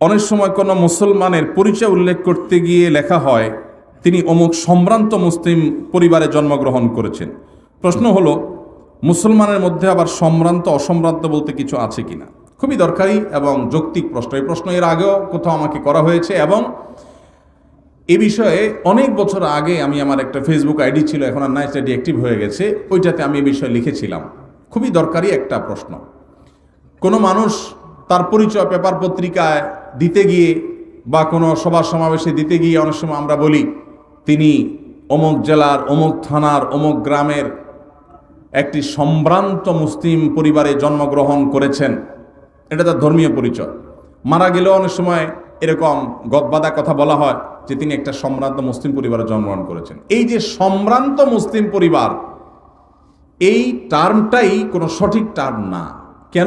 অনেক সময় কোনো মুসলমানের পরিচয় উল্লেখ করতে গিয়ে লেখা হয়, তিনি অমুক সম্ভ্রান্ত মুসলিম পরিবারে জন্মগ্রহণ করেছেন। প্রশ্ন হলো, মুসলমানের মধ্যে আবার সম্ভ্রান্ত, অসম্ভ্রান্ত বলতে কিছু আছে কিনা? খুবই দরকারি এবং যৌক্তিক প্রশ্ন। এই প্রশ্ন এর আগেও কোথাও আমাকে করা হয়েছে এবং এ বিষয়ে অনেক বছর আগে আমি আমার একটা ফেসবুক আইডি ছিল, এখন আর নাই সেটা ডিঅ্যাক্টিভ হয়ে গেছে। ওইটাতে আমি এ বিষয়ে লিখেছিলাম। খুবই দরকারি একটা প্রশ্ন। কোনো মানুষ তার পরিচয় পেপার পত্রিকায় দিতে গিয়ে বা কোনো সভা সমাবেশে দিতে গিয়ে অনেক সময় আমরা বলি, তিনি অমুক জেলার, অমুক থানার, অমুক গ্রামের একটি সম্ভ্রান্ত মুসলিম পরিবারে জন্মগ্রহণ করেছেন। এটা তার ধর্মীয় পরিচয়। মারা গেলেও অনেক সময় এরকম গদবাদা কথা বলা হয় যে তিনি একটা সম্ভ্রান্ত মুসলিম পরিবারে জন্মগ্রহণ করেছেন। এই যে সম্ভ্রান্ত মুসলিম পরিবার, এই টার্মটাই কোনো সঠিক টার্ম না। কেন?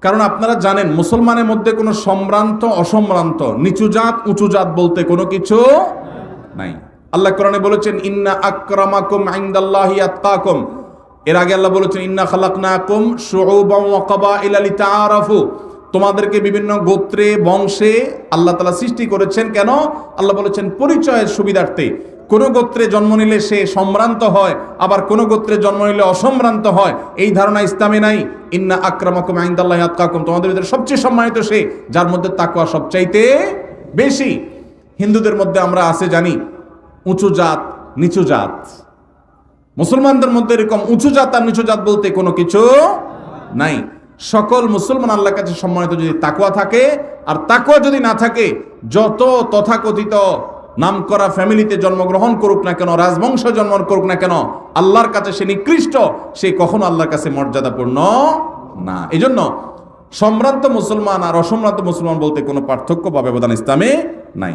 কারণ আপনারা জানেন, মুসলমানের মধ্যে কোনো সম্ভ্রান্ত, অসম্ভ্রান্ত, নিচু জাত, উঁচু জাত বলতে কোনো কিছু নাই। আল্লাহ কোরআনে বলেছেন, ইন্না আক্রামাকুম ইনদাল্লাহি আত্তাকুম এর আগে আল্লাহ বলেছেন, ইন্না খালাকনাকুম শুউবাম ওয়া কাবাইলা লিতাআরাফু। তোমাদেরকে বিভিন্ন গোত্রে, বংশে আল্লাহ তাআলা সৃষ্টি করেছেন। কেন? আল্লাহ বলেছেন, পরিচয়ের সুবিধার্থে। কোন গোত্রে জন্ম নিলে সে সম্ভ্রান্ত হয়, আবার কোনো গোত্রে জন্ম নিলে অসম্ভ্রান্ত হয়। এই ধারণা ইসলামে নাই। ইন্না আক্রামাকুম আইন্দাল্লাহি আতকাকুম। তোমাদের ভিতরে সবচেয়ে সম্মানিত সে, যার মধ্যে তাকুয়া সবচাইতে বেশি। হিন্দুদের মধ্যে আমরা আছে জানি, উঁচু জাত, নিচু জাত। মুসলমানদের মধ্যে এরকম উঁচু জাত আর নিচু জাত বলতে কোনো কিছু নাই। সকল মুসলমান আল্লাহর কাছে সম্মানিত যদি তাকুয়া থাকে, আর তাকুয়া যদি না থাকে, যত তথাকথিত নামকরা ফ্যামিলিতে জন্মগ্রহণ করুক না কেন, রাজবংশ জন্ম করুক না কেন, আল্লাহর কাছে সে নিকৃষ্ট, সে কখনো আল্লাহর কাছে মর্যাদাপূর্ণ না। এই জন্য সম্ভ্রান্ত মুসলমান আর অসম্রান্ত মুসলমান বলতে কোনো পার্থক্য বা ব্যবধান ইসলামে নাই।